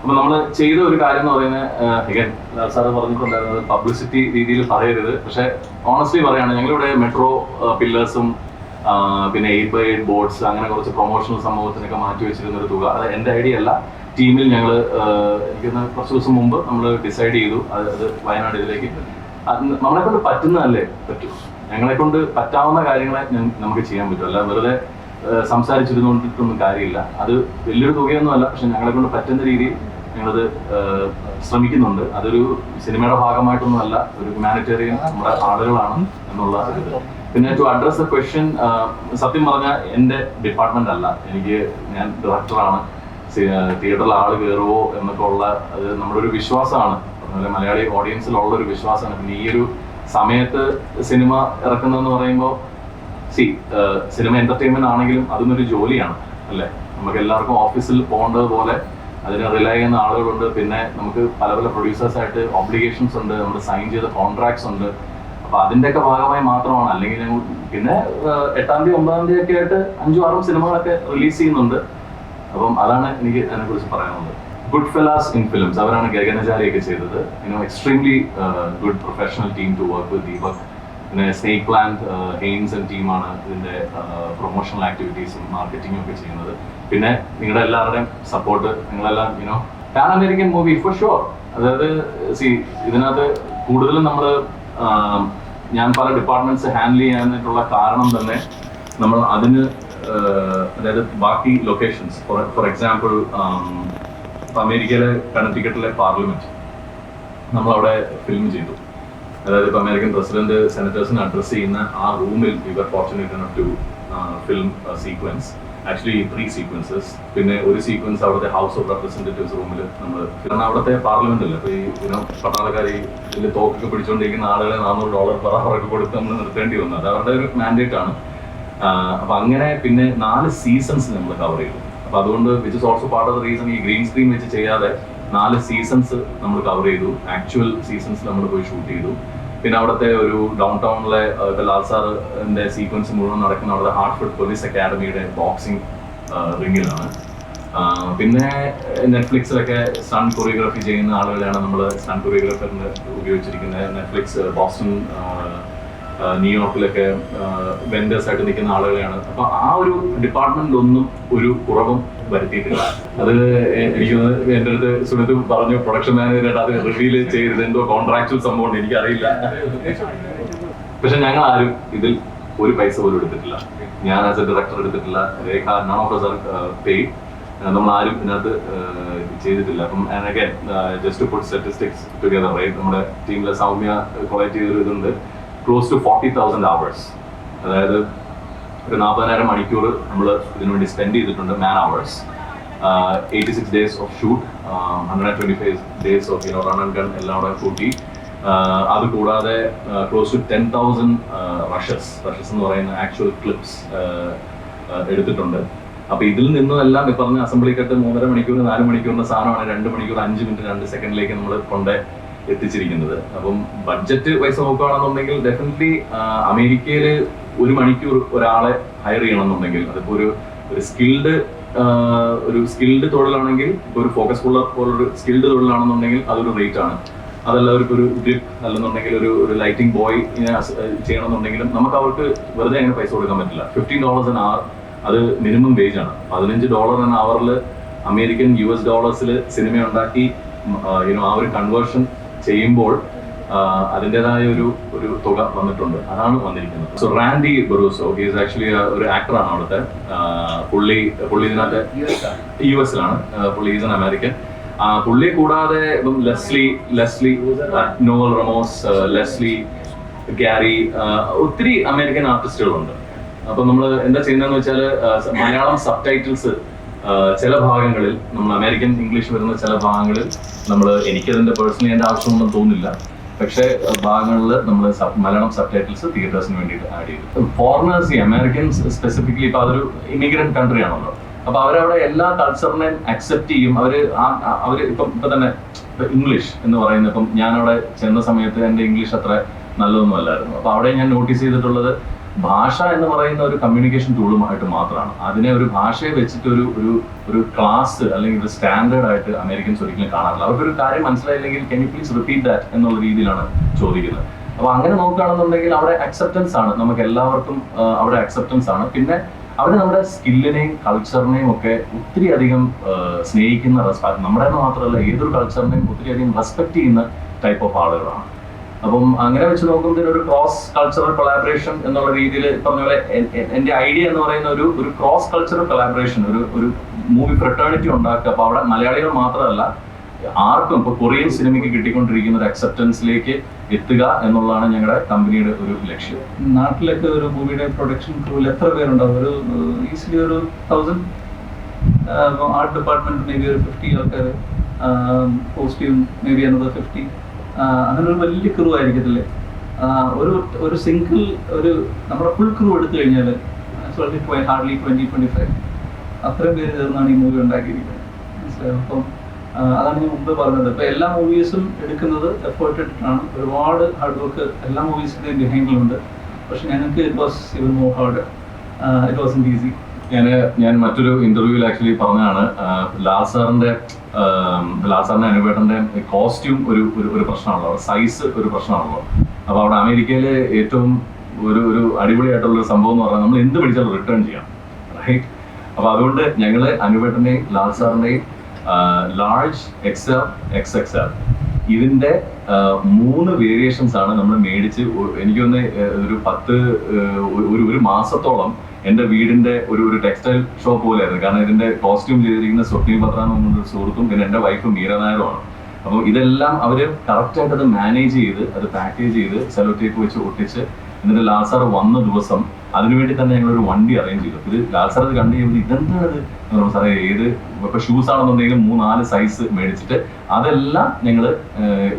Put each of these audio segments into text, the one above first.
അപ്പൊ നമ്മൾ ചെയ്ത ഒരു കാര്യം എന്ന് പറയുന്നത് സാറ് പറഞ്ഞിട്ടുണ്ടായിരുന്നത് പബ്ലിസിറ്റി രീതിയിൽ പറയരുത്. പക്ഷെ ഓണസ്റ്റ്ലി പറയാണ് ഞങ്ങളിവിടെ മെട്രോ പില്ലേഴ്സും പിന്നെ എയ്റ്റ് ബൈ എയ്റ്റ് ബോർഡ്സ് അങ്ങനെ കുറച്ച് പ്രൊമോഷണൽ സംഭവത്തിനൊക്കെ മാറ്റി വെച്ചിരുന്ന ഒരു തുക. അത് എന്റെ ഐഡിയ അല്ല. ടീമിൽ ഞങ്ങൾ കുറച്ച് ദിവസം മുമ്പ് നമ്മൾ ഡിസൈഡ് ചെയ്തു. അത് വയനാട് ഇതിലേക്ക്. നമ്മളെ കൊണ്ട് പറ്റുന്നതല്ലേ പറ്റൂ. ഞങ്ങളെ കൊണ്ട് പറ്റാവുന്ന കാര്യങ്ങളെ നമുക്ക് ചെയ്യാൻ പറ്റും. അല്ല വെറുതെ സംസാരിച്ചിരുന്നുകൊണ്ടിട്ടൊന്നും കാര്യമില്ല. അത് വലിയൊരു തുകയൊന്നും അല്ല പക്ഷെ ഞങ്ങളെ കൊണ്ട് പറ്റുന്ന രീതിയിൽ ഞങ്ങളത് ശ്രമിക്കുന്നുണ്ട്. അതൊരു സിനിമയുടെ ഭാഗമായിട്ടൊന്നും അല്ല ഒരു ഹ്യൂമാനിറ്റേറിയൻ നമ്മുടെ ആളുകളാണ് എന്നുള്ള പിന്നെ ടു അഡ്രസ് ദ ക്വസ്റ്റ്യൻ സത്യം പറഞ്ഞാൽ എന്റെ ഡിപ്പാർട്ട്മെന്റ് അല്ല. എനിക്ക് ഞാൻ ഡയറക്ടറാണ്. തിയേറ്ററിൽ ആൾ കയറുമോ എന്നൊക്കെ ഉള്ള അത് നമ്മുടെ ഒരു വിശ്വാസമാണ്. മലയാളി ഓഡിയൻസിലുള്ള ഒരു വിശ്വാസമാണ്. പിന്നെ ഈ ഒരു സമയത്ത് സിനിമ ഇറക്കുന്നതെന്ന് പറയുമ്പോൾ സി സിനിമ എന്റർടൈൻമെന്റ് ആണെങ്കിലും അതും ഒരു ജോലിയാണ് അല്ലേ? നമുക്ക് എല്ലാവർക്കും ഓഫീസിൽ പോകേണ്ടത് പോലെ അതിന് റിലൈ ചെയ്യുന്ന ആളുകളുണ്ട്. പിന്നെ നമുക്ക് പല പല പ്രൊഡ്യൂസേഴ്സ് ആയിട്ട് ഒബ്ലിഗേഷൻസ് ഉണ്ട്. നമ്മൾ സൈൻ ചെയ്ത കോൺട്രാക്ട്സ് ഉണ്ട്. അപ്പൊ അതിന്റെയൊക്കെ ഭാഗമായി മാത്രമാണ്. അല്ലെങ്കിൽ ഞങ്ങൾ പിന്നെ എട്ടാം തീയതി ഒമ്പതാം തീയതി ഒക്കെ ആയിട്ട് അഞ്ചും ആറും സിനിമകളൊക്കെ റിലീസ് ചെയ്യുന്നുണ്ട്. അപ്പം അതാണ് എനിക്ക് അതിനെക്കുറിച്ച് പറയാനുള്ളത്. ഗുഡ് ഫെലാസ് ഇൻ ഫിലിംസ് അവരാണ് ഗഗനചാരിയൊക്കെ ചെയ്തത്. You know extremely good professional team to work with Deepak പിന്നെ സ്നേക് പ്ലാന്റ് ഹെയിൻസ് ആൻഡ് ടീമാണ് ഇതിന്റെ പ്രൊമോഷണൽ ആക്ടിവിറ്റീസും മാർക്കറ്റിംഗും ഒക്കെ ചെയ്യുന്നത്. പിന്നെ നിങ്ങളുടെ എല്ലാവരുടെയും സപ്പോർട്ട് നിങ്ങളെല്ലാം you know pan American movie for sure അതായത് സി ഇതിനകത്ത് കൂടുതലും നമ്മൾ ഞാൻ പല ഡിപ്പാർട്ട്മെന്റ്സ് ഹാൻഡിൽ ചെയ്യാനായിട്ടുള്ള കാരണം തന്നെ നമ്മൾ അതിന് അതായത് ബാക്കി ലൊക്കേഷൻസ് ഫോർ ഫോർ എക്സാമ്പിൾ ഇപ്പൊ അമേരിക്കയിലെ കണക്ടിക്കട്ടിലെ പാർലമെന്റ് നമ്മൾ അവിടെ ഫിലിം ചെയ്തു. അതായത് ഇപ്പൊ അമേരിക്കൻ പ്രസിഡന്റ് സെനറ്റേഴ്സിനെ അഡ്രസ് ചെയ്യുന്ന ആ റൂമിൽ ഇവർ fortunate to film sequence actually three sequences പിന്നെ ഒരു സീക്വൻസ് അവിടുത്തെ ഹൗസ് ഓഫ് റെപ്രസെന്റേറ്റീവ്സ് റൂമിൽ നമ്മൾ കാരണം അവിടുത്തെ പാർലമെന്റ് അല്ലേ? അപ്പൊ ഈ യുനോ പട്ടാളക്കാർ ഈ തോക്കൊക്കെ പിടിച്ചുകൊണ്ടിരിക്കുന്ന ആളുകളെ നാനൂറ് ഡോളർ പെർ അവർക്ക് കൊടുത്ത് നമ്മൾ നിർത്തേണ്ടി വന്നു. അത് അവരുടെ ഒരു മാൻഡേറ്റ് ആണ്. അപ്പൊ അങ്ങനെ പിന്നെ നാല് സീസൺസ് നമ്മൾ കവർ ചെയ്തു. അപ്പൊ അതുകൊണ്ട് which is also part of the reason ഈ ഗ്രീൻ സ്ക്രീൻ വെച്ച് ചെയ്യാതെ നാല് സീസൺസ് നമ്മൾ കവർ ചെയ്തു. ആക്ച്വൽ സീസൺസ് നമ്മൾ പോയി ഷൂട്ട് ചെയ്തു. പിന്നെ അവിടുത്തെ ഒരു ഡൗൺ ടൗണിലെ ലാൽ സാറിന്റെ സീക്വൻസ് മുഴുവൻ നടക്കുന്ന അവിടെ ഹാർട്ട്ഫുഡ് പോലീസ് അക്കാഡമിയുടെ ബോക്സിംഗ് റിങ്ങിലാണ്. പിന്നെ നെറ്റ്ഫ്ലിക്സിലൊക്കെ സൺ കൊറിയോഗ്രാഫി ചെയ്യുന്ന ആളുകളെയാണ് നമ്മൾ സൺ കൊറിയോഗ്രാഫറിന് ഉപയോഗിച്ചിരിക്കുന്നത്. നെറ്റ്ഫ്ലിക്സ് ആഹ് ന്യൂയോർക്കിലൊക്കെ വെൻഡേഴ്സ് ആയിട്ട് നിൽക്കുന്ന ആളുകളെയാണ്. അപ്പൊ ആ ഒരു ഡിപ്പാർട്ട്മെന്റിലൊന്നും ഒരു കുറവും വരുത്തിയിട്ടില്ല. അത് എനിക്ക് എന്റെ അടുത്ത് സുനിത് പറഞ്ഞു പ്രൊഡക്ഷൻ മാനേജറായിട്ട് അത് റിവീൽ ചെയ്തത് എന്തോ കോൺട്രാക്ച്വൽ സംഭവം എനിക്കറിയില്ല. പക്ഷെ ഞങ്ങൾ ആരും ഇതിൽ ഒരു പൈസ പോലും എടുത്തിട്ടില്ല. ഞാൻ ആസ് എ ഡയറക്ടർ എടുത്തിട്ടില്ല. രേഖ നൺ ഓഫ് സർ പേ നമ്മൾ ആരും ഇതിനകത്ത് ചെയ്തിട്ടില്ല. അപ്പം just put statistics together right നമ്മുടെ ടീമിലെ സൗമ്യ ക്വാളിറ്റി ഒരു ഇതുണ്ട്. Close to forty thousand hours അതായത് ഒരു നാൽപ്പതിനായിരം മണിക്കൂർ നമ്മൾ ഇതിനുവേണ്ടി സ്പെൻഡ് ചെയ്തിട്ടുണ്ട് man hours eighty six days of shoot hundred and twenty five days of you know run and gun എല്ലാം കൂടെ കൂട്ടി. അത് കൂടാതെ close to ten thousand rushes rushes എന്ന് പറയുന്ന ആക്ച്വൽ ക്ലിപ്സ് എടുത്തിട്ടുണ്ട്. അപ്പൊ ഇതിൽ നിന്നെല്ലാം ഈ പറഞ്ഞ അസംബ്ലി കട്ട് മൂന്നര മണിക്കൂർ നാല് മണിക്കൂറിന്റെ സാധനമാണ്. രണ്ട് മണിക്കൂർ അഞ്ച് മിനിറ്റ് രണ്ട് സെക്കൻഡിലേക്ക് നമ്മൾ കൊണ്ട് എത്തിച്ചിരിക്കുന്നത്. അപ്പം ബഡ്ജറ്റ് വൈസ് നോക്കുകയാണെന്നുണ്ടെങ്കിൽ ഡെഫിനറ്റ്ലി അമേരിക്കയിൽ ഒരു മണിക്കൂർ ഒരാളെ ഹയർ ചെയ്യണമെന്നുണ്ടെങ്കിൽ അതിപ്പോ ഒരു ഒരു സ്കിൽഡ് ഒരു സ്കിൽഡ് തൊഴിലാണെങ്കിൽ ഇപ്പൊ ഒരു ഫോക്കസ് ഉള്ള പോലൊരു സ്കിൽഡ് തൊഴിലാണെന്നുണ്ടെങ്കിൽ അതൊരു റേറ്റ് ആണ്. അതല്ല അവർക്ക് ഒരു ഗ്രിപ്പ് അല്ലെന്നുണ്ടെങ്കിൽ ഒരു ഒരു ലൈറ്റിംഗ് ബോയ് ചെയ്യണമെന്നുണ്ടെങ്കിലും നമുക്ക് അവർക്ക് വെറുതെ അങ്ങനെ പൈസ കൊടുക്കാൻ പറ്റില്ല. ഫിഫ്റ്റീൻ ഡോളേഴ്സ് ആൻ അവർ അത് മിനിമം വേജ് ആണ്. പതിനഞ്ച് ഡോളർ ആൻ അവറിൽ അമേരിക്കൻ യു എസ് ഡോളേഴ്സിൽ സിനിമ ഉണ്ടാക്കി യുനോ ആ ഒരു കൺവേർഷൻ ചെയ്യുമ്പോൾ അതിന്റെതായ ഒരു ഒരു തുക വന്നിട്ടുണ്ട്. അതാണ് വന്നിരിക്കുന്നത്. So Randy Berusso is actually ഒരു ആക്ടറാണ് അവിടുത്തെ. പുള്ളി പുള്ളി ഇതിനകത്ത് യു എസിലാണ് പുള്ളി ഈസ് ആൻ അമേരിക്കൻ പുള്ളി പുള്ളിയെ കൂടാതെ ഇപ്പം Leslie Leslie Noel Ramos Leslie Gary ആ, ഒത്തിരി അമേരിക്കൻ ആർട്ടിസ്റ്റുകളുണ്ട് അപ്പം നമ്മൾ എന്താ ചെയ്യുന്നതെന്ന് വെച്ചാൽ മലയാളം സബ് ടൈറ്റിൽസ് ചില ഭാഗങ്ങളിൽ നമ്മൾ അമേരിക്കൻ ഇംഗ്ലീഷ് വരുന്ന ചില ഭാഗങ്ങളിൽ നമ്മൾ എനിക്കതിന്റെ പേഴ്സണലി എന്റെ ആവശ്യമൊന്നും തോന്നില്ല. പക്ഷേ ഭാഗങ്ങളിൽ നമ്മൾ മലയാളം സബ് ടൈറ്റിൽസ് തിയേറ്റേഴ്സിന് വേണ്ടിയിട്ട് ആഡ് ചെയ്തു. ഫോറിനേഴ്സ് ഈ അമേരിക്കൻസ് സ്പെസിഫിക്കലി ഇപ്പൊ അതൊരു ഇമിഗ്രന്റ് കൺട്രി ആണല്ലോ. അപ്പൊ അവരവിടെ എല്ലാ കൾച്ചറിനെയും അക്സെപ്റ്റ് ചെയ്യും. അവർ അവർ ഇപ്പം ഇപ്പൊ തന്നെ ഇംഗ്ലീഷ് എന്ന് പറയുന്നത് ഇപ്പം ഞാനവിടെ ചെന്ന സമയത്ത് എന്റെ ഇംഗ്ലീഷ് അത്ര നല്ലതൊന്നും അല്ലായിരുന്നു. അപ്പൊ അവിടെ ഞാൻ നോട്ടീസ് ചെയ്തിട്ടുള്ളത് ഭാഷ എന്ന് പറയുന്ന ഒരു കമ്മ്യൂണിക്കേഷൻ ടൂളുമായിട്ട് മാത്രമാണ്. അതിനെ ഒരു ഭാഷയെ വെച്ചിട്ട് ഒരു ഒരു ഒരു ക്ലാസ് അല്ലെങ്കിൽ ഒരു സ്റ്റാൻഡേർഡ് ആയിട്ട് അമേരിക്കൻസ് ഒരിക്കലും കാണാറില്ല. അവർക്കൊരു കാര്യം മനസ്സിലായില്ലെങ്കിൽ can you please repeat that എന്നുള്ള രീതിയിലാണ് ചോദിക്കുന്നത്. അപ്പൊ അങ്ങനെ നോക്കുകയാണെന്നുണ്ടെങ്കിൽ അവിടെ അക്സെപ്റ്റൻസ് ആണ്. നമുക്ക് എല്ലാവർക്കും അവിടെ അക്സെപ്റ്റൻസ് ആണ്. പിന്നെ അവർ നമ്മുടെ സ്കില്ലിനെയും കൾച്ചറിനെയും ഒക്കെ ഒത്തിരി അധികം സ്നേഹിക്കുന്ന റെസ്പെക്ട് നമ്മുടെ മാത്രമല്ല ഏതൊരു കൾച്ചറിനെയും ഒത്തിരി അധികം റെസ്പെക്ട് ചെയ്യുന്ന ടൈപ്പ് ഓഫ് ആളുകളാണ്. അപ്പം അങ്ങനെ വെച്ച് നോക്കുമ്പോൾ ഒരു ക്രോസ് കൾച്ചറൽ കൊളാബറേഷൻ എന്നുള്ള രീതിയിൽ പറഞ്ഞ പോലെ എന്റെ ഐഡിയ എന്ന് പറയുന്ന ഒരു ഒരു ക്രോസ് കൾച്ചറൽ കൊളാബറേഷൻ ഒരു ഒരു മൂവി ഫ്രട്ടേണിറ്റി ഉണ്ടാക്കുക. അപ്പൊ അവിടെ മലയാളികൾ മാത്രമല്ല ആർക്കും ഇപ്പൊ കൊറിയൻ സിനിമയ്ക്ക് കിട്ടിക്കൊണ്ടിരിക്കുന്ന ഒരു അക്സെപ്റ്റൻസിലേക്ക് എത്തുക എന്നുള്ളതാണ് ഞങ്ങളുടെ കമ്പനിയുടെ ഒരു ലക്ഷ്യം. നാട്ടിലൊക്കെ ഒരു മൂവിയുടെ പ്രൊഡക്ഷൻ ക്രൂവിൽ എത്ര പേരുണ്ടാവും? ഒരു ഈസിലി ഒരു thousand art department may be ഒരു ഫിഫ്റ്റി ആൾക്കാർ costume may be another fifty അങ്ങനെ ഒരു വലിയ ക്രൂ ആയിരിക്കത്തില്ലേ? ഒരു ഒരു സിംഗിൾ ഒരു നമ്മുടെ ഫുൾ ക്രൂ എടുത്തു കഴിഞ്ഞാൽ ഹാർഡ്ലി ട്വന്റി ട്വന്റി ഫൈവ് അത്രയും പേര് ചേർന്നാണ് ഈ മൂവി ഉണ്ടാക്കിയിരിക്കുന്നത്. മനസ്സിലായോ? അപ്പം അതാണ് ഞാൻ മുമ്പ് പറഞ്ഞത്. ഇപ്പൊ എല്ലാ മൂവീസും എടുക്കുന്നത് എഫേർട്ട് ഇട്ടിട്ടാണ്. ഒരുപാട് ഹാർഡ് വർക്ക് എല്ലാ മൂവീസിന്റെയും ബിഹൈൻഡിലുണ്ട് പക്ഷെ ഞങ്ങൾക്ക് it was even more hard it was easy ഞാൻ ഞാൻ മറ്റൊരു ഇന്റർവ്യൂവിൽ ആക്ച്വലി പറഞ്ഞതാണ്. ലാസാറിന്റെ ലാസാറിന്റെ അനുപേട്ടന്റെ കോസ്റ്റ്യൂം ഒരു ഒരു പ്രശ്നമാണല്ലോ. സൈസ് ഒരു പ്രശ്നമാണല്ലോ. അപ്പോൾ അവിടെ അമേരിക്കയിലെ ഏറ്റവും ഒരു ഒരു അടിപൊളിയായിട്ടുള്ള ഒരു സംഭവം എന്ന് പറഞ്ഞാൽ നമ്മൾ എന്ത് പിടിച്ചാലും റിട്ടേൺ ചെയ്യാം റൈറ്റ് അപ്പോൾ അതുകൊണ്ട് ഞങ്ങൾ അനുപേട്ടന്റെയും ലാസാറിന്റെയും ലാർജ് എക്സ് എക്സ് എക്സ് ഇതിന്റെ മൂന്ന് വേരിയേഷൻസ് ആണ് നമ്മൾ മേടിച്ച് എനിക്ക് ഒരു പത്ത് ഒരു ഒരു മാസത്തോളം എന്റെ വീടിന്റെ ഒരു ഒരു ടെക്സ്റ്റൈൽ ഷോപ്പ് പോലെയായിരുന്നു. കാരണം ഇതിന്റെ കോസ്റ്റ്യൂം ചെയ്തിരിക്കുന്ന സ്വപ്നി പത്ര എന്ന് പറഞ്ഞ ഒരു സുഹൃത്തും പിന്നെ എന്റെ വൈഫും മീരനായരുമാണ് അപ്പോൾ ഇതെല്ലാം അവർ കറക്റ്റ് ആയിട്ട് അത് മാനേജ് ചെയ്ത് അത് പാക്കേജ് ചെയ്ത് സെലോ ടേപ്പ് വെച്ച് ഒട്ടിച്ച് എന്നിട്ട് ലാൽസാർ വന്ന ദിവസം അതിനുവേണ്ടി തന്നെ ഞങ്ങൾ ഒരു വണ്ടി അറേഞ്ച് ചെയ്തു. ഇത് ലാൽസാർ അത് കണ്ടു കഴിയുമ്പോൾ ഇതെന്താണ് എന്ന് സാറേ ഏത് ഇപ്പൊ ഷൂസ് ആണെന്നുണ്ടെങ്കിലും മൂന്നാൽ സൈസ് മേടിച്ചിട്ട് അതെല്ലാം ഞങ്ങൾ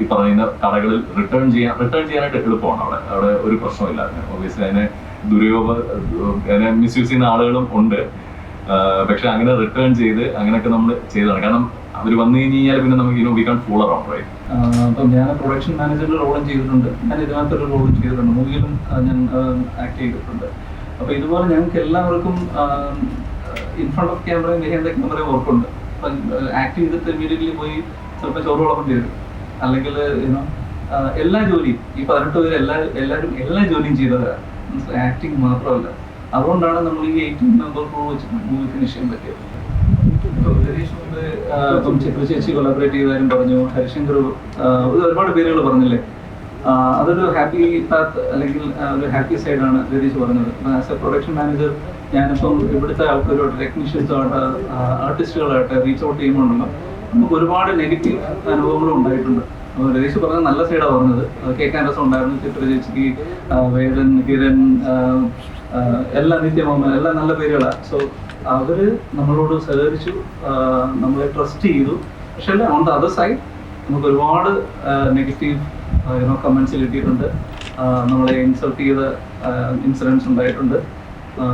ഈ പറയുന്ന കടകളിൽ റിട്ടേൺ ചെയ്യാൻ റിട്ടേൺ ചെയ്യാനായിട്ട് എളുപ്പമാണ് അവിടെ. അവിടെ ഒരു പ്രശ്നമില്ല ഒബിയസ്ലി അതിനെ ദുരുപയോഗ അതിനെ മിസ്യൂസ് ചെയ്യുന്ന ആളുകളും ഉണ്ട്. പക്ഷെ അങ്ങനെ റിട്ടേൺ ചെയ്ത് അങ്ങനെയൊക്കെ നമ്മൾ ചെയ്തതാണ്. കാരണം അവർ വന്നു കഴിഞ്ഞാൽ പിന്നെ നമുക്ക് you we can fool around right അപ്പം ഞാൻ പ്രൊഡക്ഷൻ മാനേജറിന്റെ റോളും ചെയ്തിട്ടുണ്ട്. ഞാൻ ഇതിനകത്തൊരു റോളും ചെയ്തിട്ടുണ്ട്. മൂവിയിലും ഞാൻ ആക്ട് ചെയ്തിട്ടുണ്ട്. അപ്പോൾ ഇതുപോലെ ഞങ്ങൾക്ക് എല്ലാവർക്കും ഇൻ ഫ്രണ്ട് ഓഫ് ക്യാമറയും ബിഹൈൻഡ് ക്യാമറയും വർക്കുണ്ട് അപ്പം ആക്ട് ചെയ്തിട്ട് ഇമ്മീഡിയറ്റ്ലി പോയി ചിലപ്പോൾ ചോറ് വിളമ്പേണ്ടി വരും. അല്ലെങ്കിൽ യുനോ എല്ലാ ജോലിയും ഈ പതിനെട്ട് പേര് എല്ലാ എല്ലാവരും എല്ലാ ജോലിയും ചെയ്തവരാണ്. ആക്ടിങ് മാത്രമല്ല. അതുകൊണ്ടാണ് നമ്മൾ ഈ എയ്റ്റീൻ മെമ്പർ ക്രൂ വെച്ച് മൂവി ഫിനിഷ് ചെയ്യാൻ പറ്റിയത്. ഇപ്പൊ ചിത്ര ചേച്ചി കൊളാബറേറ്റ് ചെയ്താലും പറഞ്ഞു. ഹരിശങ്കർ ഒരുപാട് പേരുകൾ പറഞ്ഞില്ലേ? അതൊരു ഹാപ്പി പാത്ത് അല്ലെങ്കിൽ ഒരു ഹാപ്പി സൈഡാണ് രതീഷ് പറഞ്ഞത്. ആസ് എ പ്രൊഡക്ഷൻ മാനേജർ ഞാനിപ്പം ഇവിടുത്തെ ആൾക്കാരോട് ടെക്നീഷ്യൻസുമായിട്ട് ആർട്ടിസ്റ്റുകളായിട്ട് റീച്ച് ഔട്ട് ചെയ്യുമ്പോഴുണ്ടല്ലോ നമുക്ക് ഒരുപാട് നെഗറ്റീവ് അനുഭവങ്ങളും ഉണ്ടായിട്ടുണ്ട്. രതീഷ് പറഞ്ഞ നല്ല സൈഡാണ് പറഞ്ഞത്. അത് കേൾക്കാൻ രസം ഉണ്ടായിരുന്നു ചിത്ര ചേച്ചിക്ക് വേദൻ കിരൺ എല്ലാ നിത്യമോമ എല്ലാം നല്ല പേരുകളാണ് സോ അവർ നമ്മളോട് സഹകരിച്ചു. നമ്മളെ ട്രസ്റ്റ് ചെയ്തു. പക്ഷെ അല്ല ഓൺ ദ അതർ സൈഡ് നമുക്ക് ഒരുപാട് നെഗറ്റീവ് യുനോ കമൻസ് കിട്ടിയിട്ടുണ്ട്. നമ്മളെ ഇൻസൾട്ട് ചെയ്ത ഇൻസിഡൻസ് ഉണ്ടായിട്ടുണ്ട്.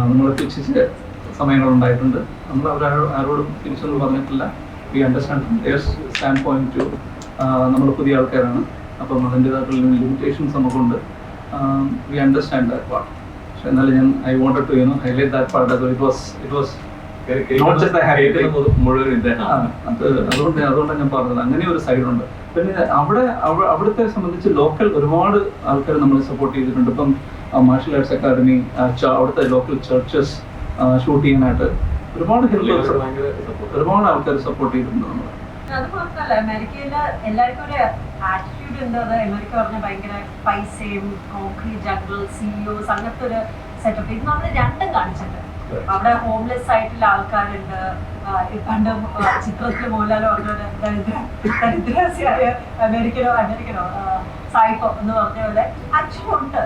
നമ്മളെ പുച്ഛിച്ച സമയങ്ങളുണ്ടായിട്ടുണ്ട്. നമ്മൾ അവർ തിരിച്ചൊന്നും പറഞ്ഞിട്ടില്ല. We understand stand point too നമ്മൾ പുതിയ ആൾക്കാരാണ്. അപ്പം അതിന്റെതായിട്ടുള്ള ലിമിറ്റേഷൻസ് നമുക്കുണ്ട്. വി അണ്ടർസ്റ്റാൻഡ് ദാറ്റ് പാർട്ട് പക്ഷെ എന്നാലും ഞാൻ I wanted to you know highlight that part അത് ഇറ്റ് വാസ് ഇറ്റ് വാസ് അതുകൊണ്ട് അതുകൊണ്ടാണ് ഞാൻ പറഞ്ഞത്. അങ്ങനെ ഒരു സൈഡ് ഉണ്ട്. പിന്നെ അവിടെ അവ- അവിടുത്തെ സംബന്ധിച്ച് ലോക്കൽ ഒരുപാട് ആൾക്കാർ നമ്മൾ സപ്പോർട്ട് ചെയ്തിട്ടുണ്ട്. ഇപ്പം മാർഷ്യൽ ആർട്സ് അക്കാദമി അവിടുത്തെ ലോക്കൽ ചർച്ചസ് ഷൂട്ട് ചെയ്യാനായിട്ട് ഒരുപാട്. ഒരുപാട് ആൾക്കാർ സപ്പോർട്ട് ചെയ്തിട്ടുണ്ട് നമ്മളെ. മാത്രമല്ല അമേരിക്കയിൽ എല്ലാവർക്കും ഒരു ആറ്റിറ്റ്യൂഡ് ഉണ്ട്. അത് അമേരിക്ക പറഞ്ഞ ഭയങ്കര പൈസയും കോൺക്രീറ്റ് ജംഗിൾ സിഇഒസ് അങ്ങനത്തെ ഒരു സെറ്റപ്പ് ഇത് നമ്മൾ രണ്ടും കാണിച്ചിട്ടുണ്ട്. അവിടെ ഹോംലെസ് ആയിട്ടുള്ള ആൾക്കാരുണ്ട്. പണ്ട് ചിത്രത്തിൽ മോഹൻലാൽ പറഞ്ഞൊരു ദരിദ്ര ദരിദ്രാസിയായ അമേരിക്കനോ അമേരിക്കനോ സായിപ്പോ എന്ന് പറഞ്ഞ പോലെ അച്ഛനുണ്ട്.